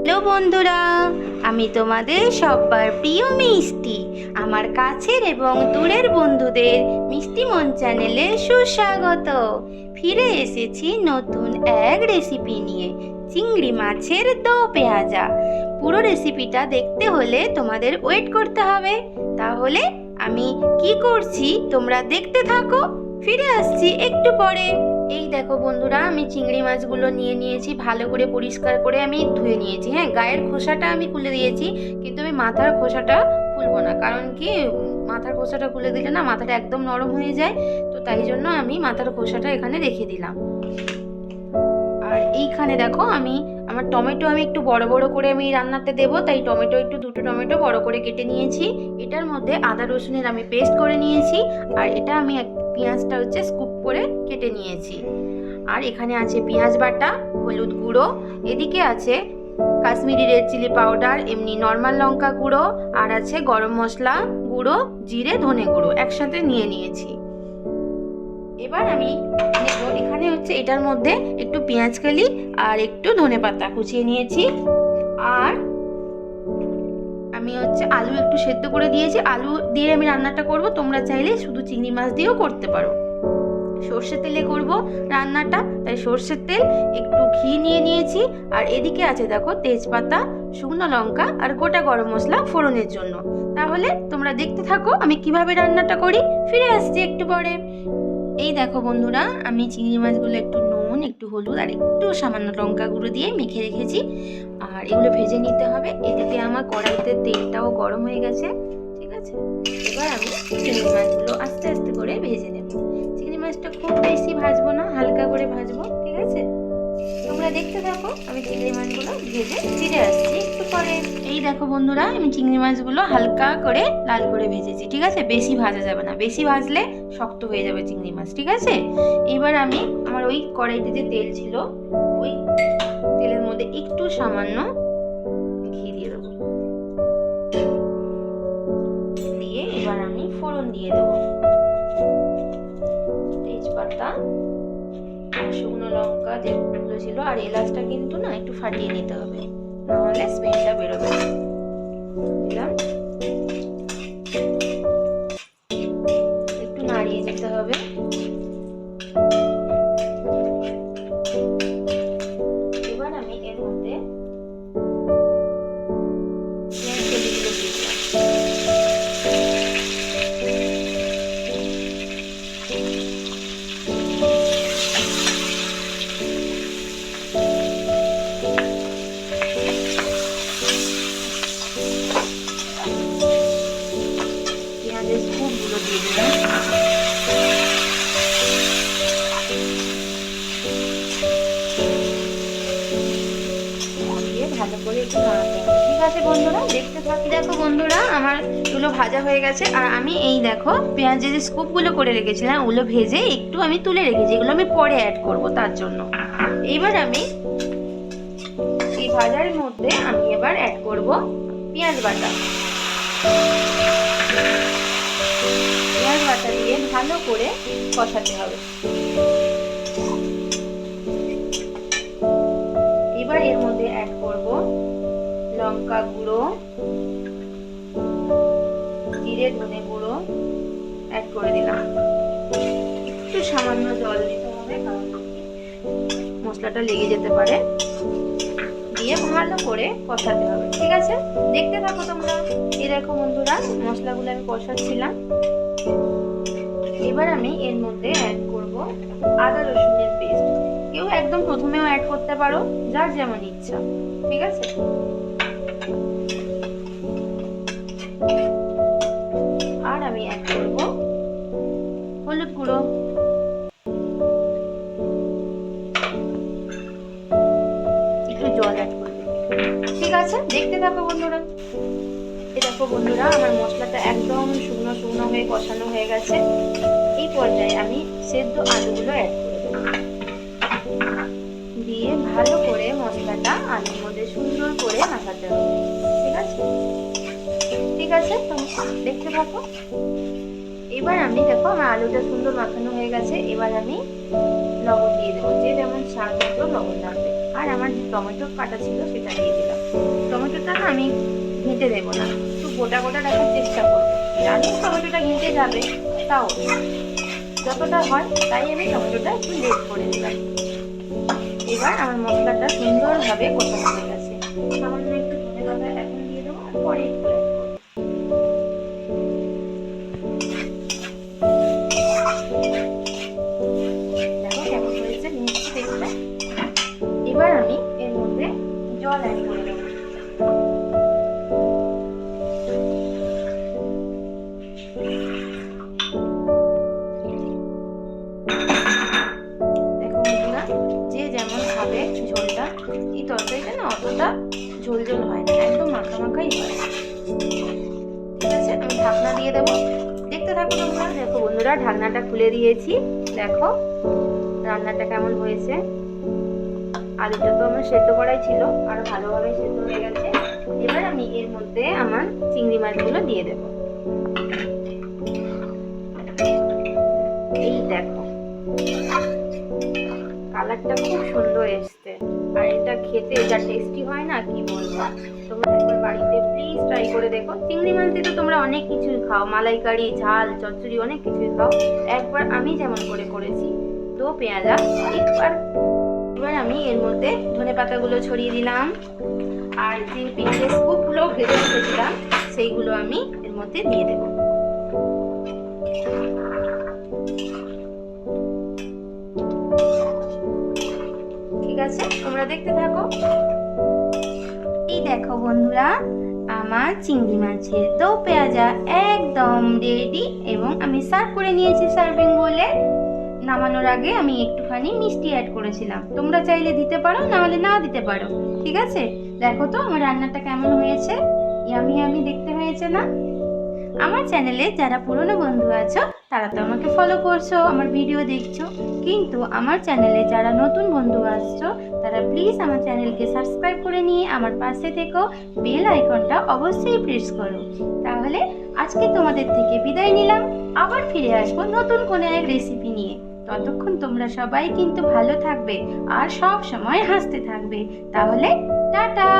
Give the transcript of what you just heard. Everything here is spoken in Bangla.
হ্যালো বন্ধুরা, আমি তোমাদের সবার প্রিয় মিষ্টি, আমার কাছের এবং দূরের বন্ধুদের মিষ্টি মন চ্যানেলে সুস্বাগত। ফিরে এসেছি নতুন এক রেসিপি নিয়ে, চিংড়ি মাছের দো পেঁয়াজা। পুরো রেসিপিটা দেখতে হলে তোমাদের ওয়েট করতে হবে। তাহলে আমি কি করছি, তোমরা দেখতে থাকো। ফিরে আসছি একটু পরে। এই দেখো বন্ধুরা, আমি চিংড়ি মাছগুলো নিয়ে নিয়েছি, ভালো করে পরিষ্কার করে আমি ধুয়ে নিয়েছি। হ্যাঁ গায়ের খোসাটা আমি খুলে দিয়েছি, কিন্তু আমি মাথার খোসাটা খুলবো না, কারণ কি, মাথার খোসাটা খুলে দিলে না মাথাটা একদম নরম হয়ে যায়, তো তাই জন্য আমি মাথার খোসাটা এখানে রেখে দিলাম। আর এইখানে দেখো আমি আমার টমেটো আমি একটু বড় বড় করে আমি রান্নাতে দেবো, তাই টমেটো একটু দুটো টমেটো বড় করে কেটে নিয়েছি। এটার মধ্যে আদা রসুনের আমি পেস্ট করে নিয়েছি, আর এটা আমি এক পেঁয়াজটা হচ্ছে স্কুপ করে কেটে নিয়েছি। আর এখানে আছে পেঁয়াজ বাটা, হলুদ গুঁড়ো, এদিকে আছে কাশ্মীরি রেড চিলি পাউডার, এমনি নর্মাল লঙ্কা গুঁড়ো, আর আছে গরম মশলা গুঁড়ো, জিরে, ধনে গুঁড়ো একসাথে নিয়ে নিয়েছি। এবার আমি এখানে হচ্ছে এটার মধ্যে একটু পেঁয়াজ কালি আর একটু ধনে পাতা কুচিয়ে নিয়েছি। আর আমি হচ্ছে আলু একটু সেদ্ধ করে দিয়েছি। আলু দিয়ে আমি রান্নাটা করব। তোমরা চাইলে শুধু চিংড়ি মাছ দিয়েও করতে পারো। সর্ষে তেলে করব রান্নাটা। তাই সর্ষের তেল একটু ঘি নিয়ে নিয়েছি। আর এদিকে আছে দেখো তেজপাতা, শুকনো লঙ্কা আর গোটা গরম মশলা ফোড়নের জন্য। তাহলে তোমরা দেখতে থাকো আমি কীভাবে রান্নাটা করি। ফিরে আসছি একটু পরে। এই দেখো বন্ধুরা, আমি চিংড়ি মাছগুলো একটু নুন, একটু হলুদ আর একটু সামান্য লঙ্কা গুঁড়ো দিয়ে মেখে রেখেছি। আর এগুলো ভেজে নিতে হবে। এদিকে আমার কড়াইতে তেলটাও গরম হয়ে গেছে, ঠিক আছে? এবার আমি চিংড়ি মাছগুলো আস্তে আস্তে করে ভেজে নেব। চিংড়ি মাছটা খুব বেশি ভাজবো না, হালকা করে ভাজবো। দেখতে থাকো, আমি চিংড়ি মাছগুলো ভেজে ফিরে আসছি একটু পরে। এই দেখো বন্ধুরা, আমি চিংড়ি মাছগুলো হালকা করে লাল করে ভেজেছি, ঠিক আছে? বেশি ভাজা যাবে না, বেশি ভাজলে শক্ত হয়ে যাবে চিংড়ি মাছ, ঠিক আছে? এবার আমি আমার ওই কড়াইতে যে তেল ছিল, ওই তেলের মধ্যে একটু সামান্য ঘি দিয়ে দেবো। দিয়ে এবার আমি ফোড়ন দিয়ে দেবো। তেজপাতা শুকনো লঙ্কা যেগুলো ছিল, আর এলাচটা কিন্তু না একটু ফাটিয়ে নিতে হবে। নাহলে স্মেলটা বেরোবে ঠিক আছে বন্ধুরা, দেখতে থাকি। দেখো বন্ধুরা, আমার এগুলো ভাজা হয়ে গেছে। আর আমি এই দেখো পেঁয়াজের যে স্কুপগুলো করে রেখেছিলাম, ওগুলো ভেজে একটু আমি তুলে রেখেছি। এগুলো আমি পরে অ্যাড করব তার জন্য। এইবার আমি এই ভাজার মধ্যে আমি এবার অ্যাড করব পেঁয়াজ বাটা। পেঁয়াজ বাটা দিয়ে ভালো করে কষাতে হবে। এবার এর মধ্যে অ্যাড করব লঙ্কা গুঁড়ো, জিরে ধনে গুঁড়ো অ্যাড করে দিলাম। একটু সামান্য জল দিতে হবে, কারণ মশলাটা লেগে যেতে পারে। দিয়ে ভালো করে কষাতে হবে, ঠিক আছে? দেখতে থাকো তোমরা। এই দেখো বন্ধুরা, মশলাগুলো আমি কষাচ্ছিলাম। এবার আমি এর মধ্যে অ্যাড করব আদা রসুনের পেস্ট কেউ একদম প্রথমেও অ্যাড করতে পারো, যার যেমন ইচ্ছা, ঠিক আছে? আর আমি অ্যাড করব। হলুদ গুঁড়ো। একটু জল অ্যাড করব ঠিক আছে? দেখতে থাকো বন্ধুরা। দেখো বন্ধুরা, আমার মশলাটা একদম শুকনো শুকনো হয়ে কষানো হয়ে গেছে। এই পর্যায়ে আমি সেদ্ধ আলুগুলো অ্যাড করে দিয়ে ভালো করে মশলাটা আলুর মধ্যে সুন্দর করে মাখাতে হবে। ঠিক আছে? ঠিক আছে, তুমি দেখতে থাকো। এবার আমি দেখো, আমার আলুটা সুন্দর মাখানো হয়ে গেছে। এবার আমি লবণ দিয়ে দেবো। যে যেমন স্বাদ মতো লবণ লাগবে। আর আমার যে টমেটো কাটা ছিল সেটা দিয়ে দিলাম। টমেটোটা না আমি ঘেঁটে দেবো না। একটু গোটা গোটা রাখার চেষ্টা করব। জানি টমেটোটা ঘেঁটে যাবে, তাও যতটা হয়, তাই আমি টমেটোটা একটু লেট করে দিলাম। এবার আমার মশলাটা সুন্দরভাবে কষানো হয়ে গেছে ঝোলটা এই তরকারিটা না অতটা ঝোল ঝোল হয় না, একদম মাখা মাখাই হয়। ঠিক আছে, আমি ঢাকনা দিয়ে দেবো। দেখতে থাকো তোমরা। দেখো বন্ধুরা, ঢাকনাটা খুলে দিয়েছি। দেখো, রান্নাটা কেমন হয়েছে। আলুটা তো আমার সেদ্ধ করাই ছিল, আর ভালোভাবে সেদ্ধ হয়ে গেছে। এবার আমি এর মধ্যে আমার চিংড়ি মাছগুলো দিয়ে দেবো। এই দেখো, কালারটা খুব সুন্দর এসছে। আর এটা খেতে যা টেস্টি হয় না, কি বলব? তোমরা একবার বাড়িতে প্লিজ ট্রাই করে দেখো। চিংড়ি মাছ দিয়ে তো তোমরা অনেক কিছুই খাও। মালাইকারি, ঝাল, চচ্চড়ি অনেক কিছুই খাও। একবার আমি যেমন করে করেছি। তো পেঁয়াজা, একবার এবার আমি এর মধ্যে ধনে পাতাগুলো ছড়িয়ে দিলাম। আর যে পেঁয়াজের স্কুপগুলো ভেজে রেখেছিলাম, সেইগুলো আমি এর মধ্যে দিয়ে দেবো। তোমরা দেখতে থাকো। এই দেখো বন্ধুরা, আমার চিংড়ি মাছের দো পেঁয়াজা একদম রেডি এবং আমি সার্ভ করে নিয়েছি সার্ভিং বলে নামানোর আগে আমি একটুখানি মিষ্টি অ্যাড করেছিলাম। তোমরা চাইলে দিতে পারো না হলে না দিতে পারো। ঠিক আছে? দেখো তো আমার রান্নাটা কেমন হয়েছে? ইয়ামি আমি দেখতে হয়েছে না? আমার চ্যানেলে যারা পুরনো বন্ধু আছো, তারা তো আমাকে ফলো করছ, আমার ভিডিও দেখছ। কিন্তু আমার চ্যানেলে যারা নতুন বন্ধু আসছো, তারা প্লিজ আমার চ্যানেলকে সাবস্ক্রাইব করে নিয়ে আমার পাশে থেকো বেল আইকনটা অবশ্যই প্রেস করো। তাহলে আজকে তোমাদের থেকে বিদায় নিলাম, আবার ফিরে আসব নতুন কোনো এক রেসিপি নিয়ে। ততক্ষণ তোমরা সবাই কিন্তু ভালো থাকবে আর সব সময় হাসতে থাকবে। তাহলে টাটা!